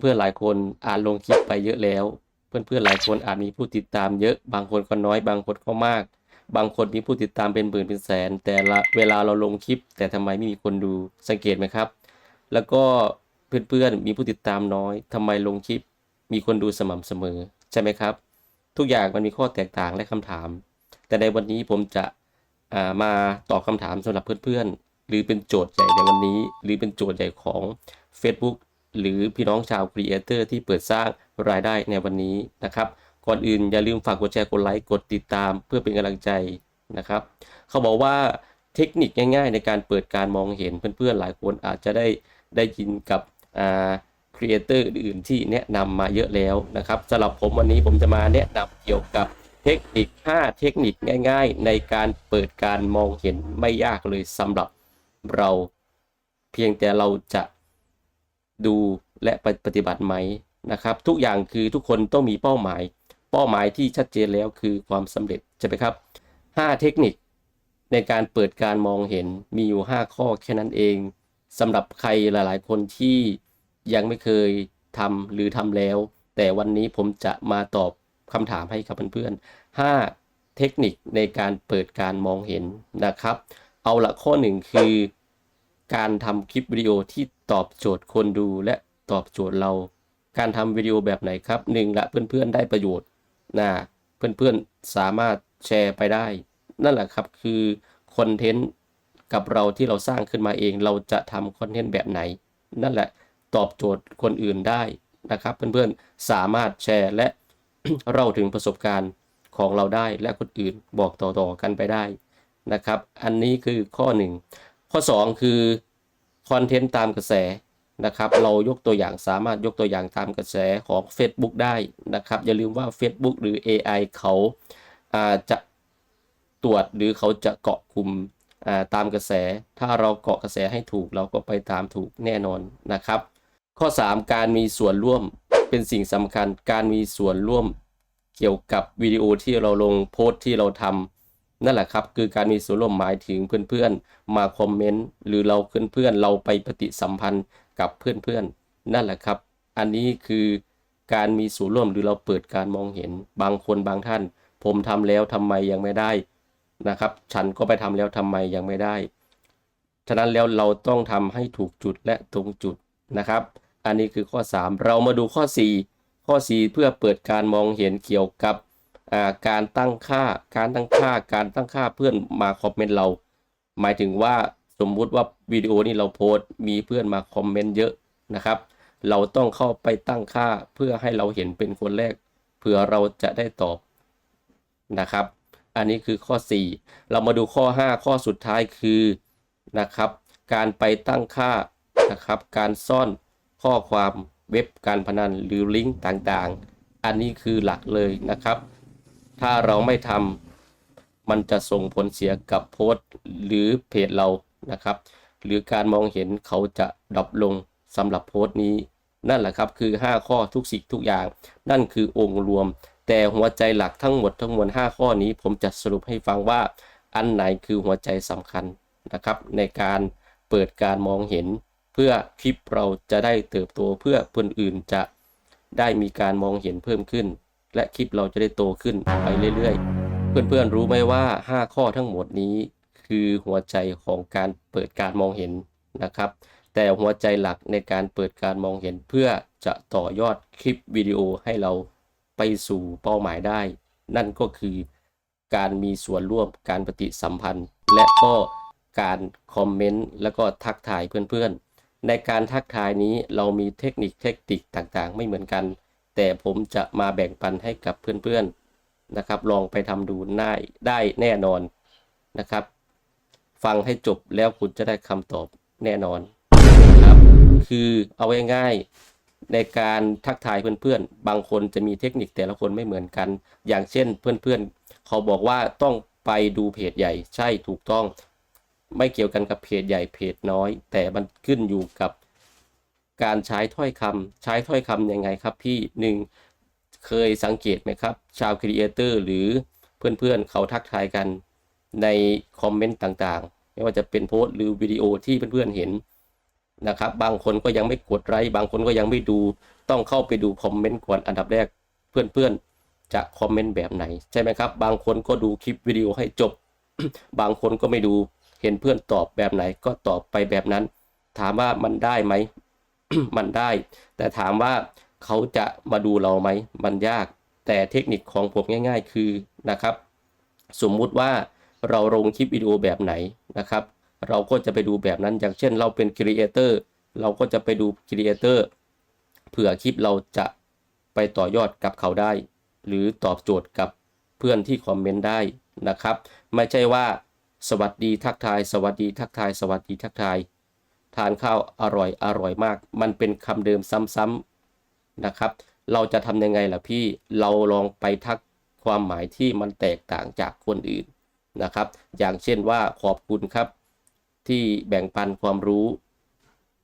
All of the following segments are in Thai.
เพื่อนๆหลายคนอาจลงคลิปไปเยอะแล้ว เพื่อนๆหลายคนอาจมีผู้ติดตามเยอะ บางคนก็น้อย บางคนก็มาก บางคนมีผู้ติดตามเป็นหมื่นเป็นแสน แต่ละเวลาเราลงคลิป แต่ทำไมไม่มีคนดูสังเกตไหมครับ แล้วก็เพื่อนๆมีผู้ติดตามน้อยทำไมลงคลิป มีคนดูสม่ำเสมอใช่ไหมครับ ทุกอย่างมันมีข้อแตกต่างและคำถาม แต่ในวันนี้ผมจะามาตอบคำถามสำหรับเพื่อนๆหรือเป็นโจทย์ใหญ่ในวันนี้ หรือเป็นโจทย์ใหญ่ของ Facebook หรือพี่น้องชาวครีเอเตอร์ที่เปิดสร้างรายได้ในวันนี้นะครับ ก่อนอื่นอย่าลืมฝากกดแชร์กดไลค์กดติดตามเพื่อเป็นกำลังใจนะครับ เขาบอกว่าเทคนิคง่ายๆ ในการเปิดการมองเห็นเพื่อนๆหลายคนอาจจะได้ได้ยินกับอ่าครีเอเตอร์อื่นๆที่แนะนำมาเยอะแล้วนะครับสำหรับผมวันนี้ผมจะมาแนะนำเกี่ยวกับเทคนิค 5 เทคนิคง่าย ๆ ในการเปิดการมองเห็นไม่ยากเลยสำหรับเรา เพียงแต่เราจะ ดูและปฏิบัติไหมนะครับ ทุกอย่างคือทุกคนต้องมีเป้าหมาย เป้าหมายที่ชัดเจนแล้วคือความสำเร็จใช่ไหมครับ 5 เทคนิคในการเปิดการมองเห็นมีอยู่ 5 ข้อแค่นั้นเองสำหรับใครหลาย ๆ คนที่ยังไม่เคยทำหรือทำแล้ว แต่วันนี้ผมจะมาตอบคำถามให้กับเพื่อนๆ5เทคนิคในการเปิดการมองเห็นนะครับ เอาละข้อหนึ่งคือ การทำคลิปวิดีโอที่ตอบโจทย์คนดูและตอบโจทย์เรา การทำวิดีโอแบบไหนครับหนึ่งละเพื่อนๆได้ประโยชน์นะเพื่อนๆสามารถแชร์ไปได้ นั่นแหละครับคือคอนเทนต์กับเราที่เราสร้างขึ้นมาเองเราจะทำคอนเทนต์แบบไหน นั่นแหละตอบโจทย์คนอื่นได้นะครับเพื่อนๆสามารถแชร์และเล่าถึงประสบการณ์ของเราได้และคนอื่นบอกต่อๆกันไปได้นะครับ อันนี้คือข้อหนึ่ง ข้อ 2 คือคอนเทนต์ตามกระแสนะครับ เรายกตัวอย่างสามารถยกตัวอย่างตามกระแสของ Facebook ได้นะครับ อย่าลืมว่า Facebook หรือ AI เขาอาจะตรวจหรือเขาจะเกาะกลุ่มาตามกระแส ถ้าเราเกาะกระแสให้ถูกเราก็ไปตามถูกแน่นอนนะครับ ข้อ 3 การมีส่วนร่วมเป็นสิ่งสำคัญ การมีส่วนร่วมเกี่ยวกับวิดีโอที่เราลงโพสต์ที่เราทำ นั่นแหละครับคือการมีส่วนร่วมหมายถึงเพื่อนๆ มาคอมเมนต์หรือเราเพื่อนๆเราไปปฏิสัมพันธ์กับเพื่อนๆ นั่นแหละครับ อันนี้คือการมีส่วนร่วมหรือเราเปิดการมองเห็นบางคนบางท่าน ผมทำแล้วทำไมยังไม่ได้นะครับ ฉันก็ไปทำแล้วทำไมยังไม่ได้ ฉะนั้นแล้วเราต้องทำให้ถูกจุดและตรงจุดนะครับ อันนี้คือข้อ 3 เรามาดูข้อ 4 ข้อ 4 เพื่อเปิดการมองเห็นเกี่ยวกับ การตั้งค่าการตั้งค่าการตั้งค่าเพื่อนมาคอมเมนต์เรา หมายถึงว่าสมมุติว่าวิดีโอนี้เราโพสต์มีเพื่อนมาคอมเมนต์เยอะนะครับ เราต้องเข้าไปตั้งค่าเพื่อให้เราเห็นเป็นคนแรกเพื่อเราจะได้ตอบนะครับ อันนี้คือข้อ 4 เรามาดูข้อ 5 ข้อสุดท้ายคือนะครับ การไปตั้งค่านะครับ การซ่อนข้อความเว็บการพนันหรือลิงก์ต่างๆ อันนี้คือหลักเลยนะครับ ถ้าเราไม่ทำมันจะส่งผลเสียกับโพสต์หรือเพจเรานะครับ หรือการมองเห็นเขาจะดรอปลงสำหรับโพสต์นี้ นั่นแหละครับคือ 5 ข้อทุกสิ่งทุกอย่าง นั่นคือองค์รวม แต่หัวใจหลักทั้งหมดทั้งมวล5ข้อนี้ ผมจะสรุปให้ฟังว่าอันไหนคือหัวใจสำคัญนะครับ ในการเปิดการมองเห็น เพื่อคลิปเราจะได้เติบโตเพื่อคนอื่นจะได้มีการมองเห็นเพิ่มขึ้น และคลิปเราจะได้โตขึ้นไปเรื่อยๆ เพื่อนๆรู้ไหมว่า 5 ข้อทั้งหมดนี้ คือหัวใจของการเปิดการมองเห็นนะครับ แต่หัวใจหลักในการเปิดการมองเห็นเพื่อจะต่อยอดคลิปวิดีโอให้เราไปสู่เป้าหมายได้ นั่นก็คือการมีส่วนร่วมการปฏิสัมพันธ์ และก็การคอมเมนต์แล้วก็ทักทายเพื่อนๆ ในการทักทายนี้เรามีเทคนิคเทคนิคต่างๆ ไม่เหมือนกัน แต่ผมจะมาแบ่งปันให้กับเพื่อนๆนะครับ ลองไปทำดูได้ได้แน่นอนนะครับ ฟังให้จบแล้วคุณจะได้คำตอบแน่นอนครับ คือเอาง่ายๆในการทักทายเพื่อนๆ บางคนจะมีเทคนิคแต่ละคนไม่เหมือนกัน อย่างเช่นเพื่อนๆ เขาบอกว่าต้องไปดูเพจใหญ่ ใช่ถูกต้อง ไม่เกี่ยวกันกับเพจใหญ่เพจน้อย แต่มันขึ้นอยู่กับ การใช้ถ้อยคำใช้ถ้อยคำยังไงครับพี่หนึ่งเคยสังเกตไหมครับ ชาวครีเอเตอร์หรือเพื่อนๆ เขาทักทายกันในคอมเมนต์ต่างๆ ไม่ว่าจะเป็นโพสต์หรือวิดีโอที่เพื่อนๆเห็นนะครับ บางคนก็ยังไม่กดไลค์บางคนก็ยังไม่ดู ต้องเข้าไปดูคอมเมนต์ก่อนอันดับแรกเพื่อนๆ จะคอมเมนต์แบบไหน ใช่ไหมครับ บางคนก็ดูคลิปวิดีโอให้จบ บางคนก็ไม่ดูเห็นเพื่อนตอบแบบไหนก็ตอบไปแบบนั้น ถามว่ามันได้ไหม มันได้ แต่ถามว่าเขาจะมาดูเราไหมมันยาก แต่เทคนิคของผมง่าย ๆ คือนะครับ สมมุติว่าเราลงคลิปวิดีโอแบบไหนนะครับ เราก็จะไปดูแบบนั้นอย่างเช่น เราเป็นครีเอเตอร์เราก็จะไปดูครีเอเตอร์เผื่อคลิปเราจะไปต่อยอดกับเขาได้ หรือตอบโจทย์กับเพื่อนที่คอมเมนต์ได้นะครับ ไม่ใช่ว่าสวัสดีทักทาย สวัสดีทักทาย สวัสดีทักทาย ทานข้าวอร่อยอร่อยมาก มันเป็นคำเดิมซ้ำๆนะครับ เราจะทำยังไงล่ะพี่เราลองไปทักความหมายที่มันแตกต่างจากคนอื่นนะครับ อย่างเช่นว่าขอบคุณครับ ที่แบ่งปันความรู้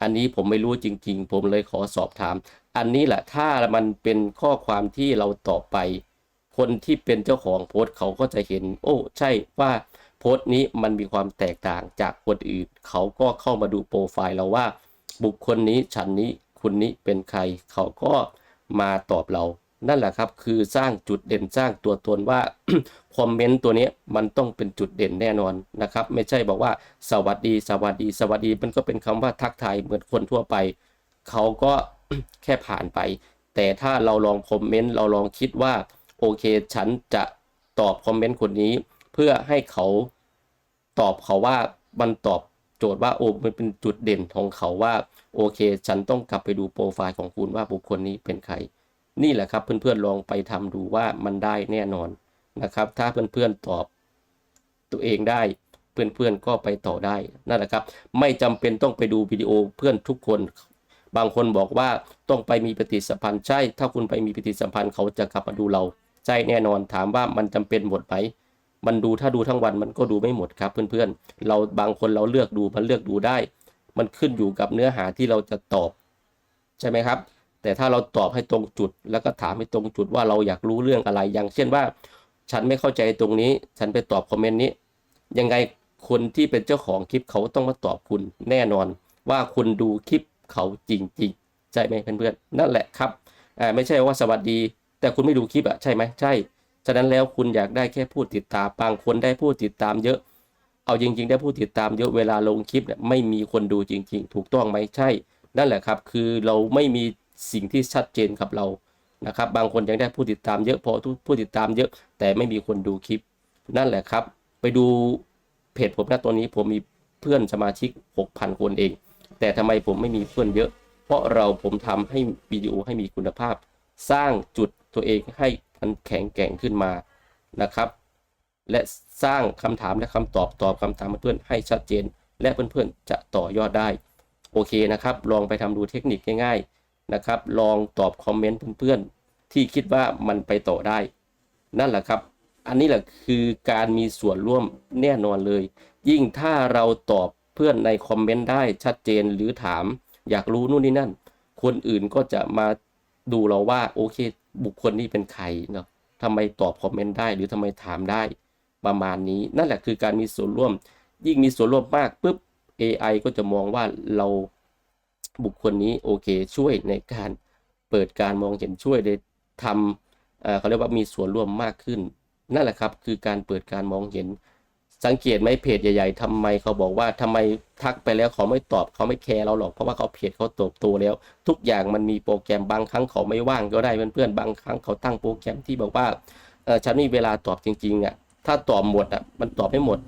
อันนี้ผมไม่รู้จริง ๆ ผมเลยขอสอบถาม อันนี้แหละถ้ามันเป็นข้อความที่เราตอบไป คนที่เป็นเจ้าของโพสต์เขาก็จะเห็น โอ้ ใช่ว่า โพสต์นี้มันมีความแตกต่างจากคนอื่น เขาก็เข้ามาดูโปรไฟล์เราว่า บุคคลนี้ฉันนี้คุณนี้เป็นใคร เขาก็มาตอบเรา นั่นแหละครับ คือสร้างจุดเด่นสร้างตัวตนว่าคอมเมนต์ตัวนี้มันต้องเป็นจุดเด่นแน่นอนนะครับ ไม่ใช่บอกว่าสวัสดี สวัสดี สวัสดี มันก็เป็นคำว่าทักทายเหมือนคนทั่วไป เขาก็แค่ผ่านไป แต่ถ้าเราลองคอมเมนต์เราลองคิดว่าโอเค ฉันจะตอบคอมเมนต์คนนี้ พื่อให้เขาตอบเขาว่ามันตอบโจทย์ว่าโอ้มันเป็นจุดเด่นของเขาว่า โอเค ฉันต้องกลับไปดูโปรไฟล์ของคุณว่าบุคคลนี้เป็นใคร นี่แหละครับเพื่อนๆลองไปทำดูว่ามันได้แน่นอนนะครับ ถ้าเพื่อนๆตอบตัวเองได้เพื่อนๆก็ไปต่อได้นั่นแหละครับ ไม่จำเป็นต้องไปดูวิดีโอเพื่อนทุกคน บางคนบอกว่าต้องไปมีปฏิสัมพันธ์ใช่ ถ้าคุณไปมีปฏิสัมพันธ์เขาจะกลับมาดูเราใช่แน่นอนถามว่ามันจำเป็นหมดไหม มันดูถ้าดูทั้งวันมันก็ดูไม่หมดครับเพื่อนๆ เราบางคนเราเลือกดูมันเลือกดูได้ มันขึ้นอยู่กับเนื้อหาที่เราจะตอบ ใช่ไหมครับ แต่ถ้าเราตอบให้ตรงจุด แล้วก็ถามให้ตรงจุดว่าเราอยากรู้เรื่องอะไรอย่างเช่นว่า ฉันไม่เข้าใจตรงนี้ ฉันไปตอบคอมเมนต์นี้ ยังไงคนที่เป็นเจ้าของคลิปเขาต้องมาตอบคุณแน่นอน ว่าคุณดูคลิปเขาจริงๆใช่ไหมเพื่อนๆนั่นแหละครับอ่าไม่ใช่ว่าสวัสดี แต่คุณไม่ดูคลิปอะใช่ไหมใช่ ฉะนั้นแล้วคุณอยากได้แค่ผู้ติดตามบางคนได้ผู้ติดตามเยอะ เอาจริง ๆ ได้ผู้ติดตามเยอะเวลาลงคลิปเนี่ยไม่มีคนดูจริง ๆ ถูกต้องไหมใช่ นั่นแหละครับ คือเราไม่มีสิ่งที่ชัดเจนกับเรานะครับบางคนยังได้ผู้ติดตามเยอะเพราะผู้ติดตามเยอะ แต่ไม่มีคนดูคลิป นั่นแหละครับ ไปดูเพจผมนะตัวนี้ผมมีเพื่อนสมาชิก 6,000 คนเอง แต่ทำไมผมไม่มีเพื่อนเยอะ เพราะเราผมทำให้วิดีโอให้มีคุณภาพ สร้างจุดตัวเองให้ มันแข็งแกร่งขึ้นมานะครับ และสร้างคำถามและคำตอบตอบคำถามเพื่อนให้ชัดเจน และเพื่อนๆจะต่อยอดได้โอเคนะครับ ลองไปทำดูเทคนิคง่ายๆนะครับ ลองตอบคอมเมนต์เพื่อนๆที่คิดว่ามันไปต่อได้ นั่นแหละครับ อันนี้แหละคือการมีส่วนร่วมแน่นอนเลย ยิ่งถ้าเราตอบเพื่อนในคอมเมนต์ได้ชัดเจนหรือถาม อยากรู้นู่นนี่นั่น คนอื่นก็จะมาดูเราว่าโอเคบุคคลนี้เป็นใครเนาะทำไมตอบคอมเมนต์ได้ หรือทำไมถามได้ประมาณนี้ นั่นแหละคือการมีส่วนร่วม ยิ่งมีส่วนร่วมมากปุ๊บ AI ก็จะมองว่าเราบุคคลนี้โอเคช่วยในการเปิดการมองเห็นช่วยได้ทำเเขาเรียกว่ามีส่วนร่วมมากขึ้น นั่นแหละครับคือการเปิดการมองเห็น สังเกตไหมเพจใหญ่ ๆทำไมเขาบอกว่าทำไมทักไปแล้วเขาไม่ตอบเขาไม่แคร์เราหรอกเพราะว่าเขาเพจเขาโตบโตแล้ว ทุกอย่างมันมีโปรแกรมบางครั้งเขาไม่ว่างก็ได้เพื่อนๆบางครั้งเขาตั้งโปรแกรมที่บอกว่าเออฉันมีเวลาตอบจริงๆอะถ้าตอบหมดอะมันตอบไม่หมด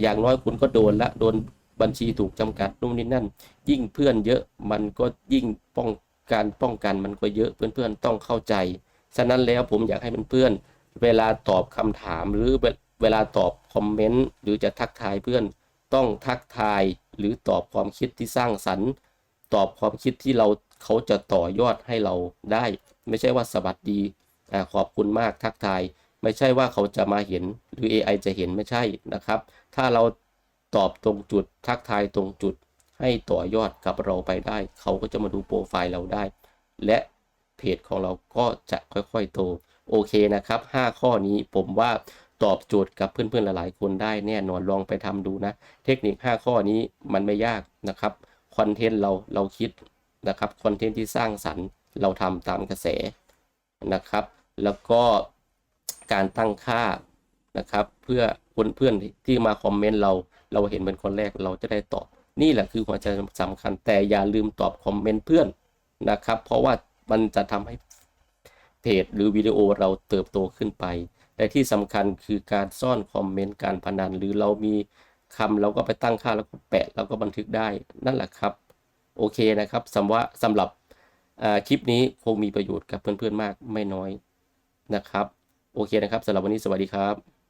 อย่างน้อยคุณก็โดนละโดนบัญชีถูกจำกัดนู่นนี่นั่น ยิ่งเพื่อนเยอะมันก็ยิ่งป้องการป้องกันมันก็เยอะเพื่อนๆต้องเข้าใจฉะนั้นแล้วผมอยากให้เพื่อนๆเวลาตอบคำถามหรือเวลาตอบ คอมเมนต์หรือจะทักทายเพื่อน ต้องทักทายหรือตอบความคิดที่สร้างสรรค์ ตอบความคิดที่เราเขาจะต่อยอดให้เราได้ ไม่ใช่ว่าสวัสดีอขอบคุณมากทักทาย ไม่ใช่ว่าเขาจะมาเห็นหรือ AI จะเห็นไม่ใช่นะครับ ถ้าเราตอบตรงจุดทักทายตรงจุด ให้ต่อยอดกับเราไปได้ เขาก็จะมาดูโปรไฟล์เราได้ และเพจของเราก็จะค่อยๆโตโอเคนะครับ 5 ข้อนี้ผมว่า ตอบโจทย์กับเพื่อนๆหลายๆ คนได้แน่นอนลองไปทำดูนะ เทคนิค 5 ข้อนี้มันไม่ยากนะครับคอนเทนต์เราเราคิดนะครับคอนเทนต์ที่สร้างสรรค์เราทำตามกระแสนะครับ แล้วก็การตั้งค่านะครับเพื่อคนเพื่อนที่มาคอมเมนต์เราเราเห็นเป็นคนแรกเราจะได้ตอบ นี่แหละคือหัวใจสำคัญแต่อย่าลืมตอบคอมเมนต์เพื่อนนะครับ เพราะว่ามันจะทำให้เพจหรือวิดีโอเราเติบโตขึ้นไป แต่ที่สำคัญคือการซ่อนคอมเมนต์การพนัน หรือเรามีคำเราก็ไปตั้งค่าแล้วก็แปะแล้วก็บันทึกได้นั่นแหละครับ โอเคนะครับสำว่าสำหรับคลิปนี้คงมีประโยชน์กับเพื่อนๆมากไม่น้อยนะครับ โอเคนะครับสำหรับวันนี้สวัสดีครับ